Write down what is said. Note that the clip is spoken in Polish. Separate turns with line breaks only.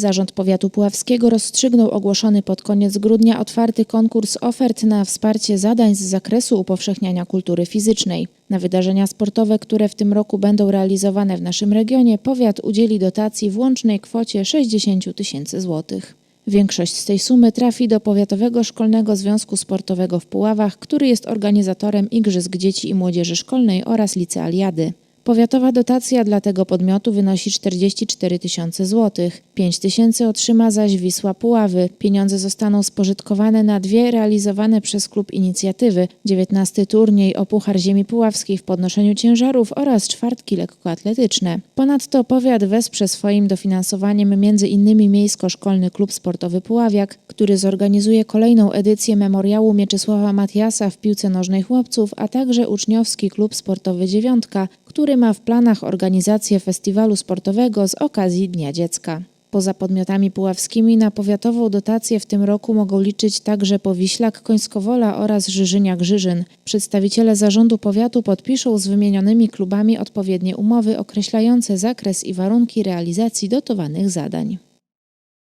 Zarząd Powiatu Puławskiego rozstrzygnął ogłoszony pod koniec grudnia otwarty konkurs ofert na wsparcie zadań z zakresu upowszechniania kultury fizycznej. Na wydarzenia sportowe, które w tym roku będą realizowane w naszym regionie, powiat udzieli dotacji w łącznej kwocie 60 tysięcy złotych. Większość z tej sumy trafi do Powiatowego Szkolnego Związku Sportowego w Puławach, który jest organizatorem Igrzysk Dzieci i Młodzieży Szkolnej oraz Licealiady. Powiatowa dotacja dla tego podmiotu wynosi 44 tysiące złotych. 5 tysięcy otrzyma zaś Wisła Puławy. Pieniądze zostaną spożytkowane na dwie realizowane przez klub inicjatywy. 19 turniej o Puchar Ziemi Puławskiej w podnoszeniu ciężarów oraz czwartki lekkoatletyczne. Ponadto powiat wesprze swoim dofinansowaniem m.in. Miejsko-Szkolny Klub Sportowy Puławiak, który zorganizuje kolejną edycję memoriału Mieczysława Matiasa w piłce nożnej chłopców, a także uczniowski klub sportowy Dziewiątka, który ma w planach organizację festiwalu sportowego z okazji Dnia Dziecka. Poza podmiotami puławskimi na powiatową dotację w tym roku mogą liczyć także Powiślak, Końskowola oraz Żyżynia-Grzyżyn. Przedstawiciele zarządu powiatu podpiszą z wymienionymi klubami odpowiednie umowy określające zakres i warunki realizacji dotowanych zadań.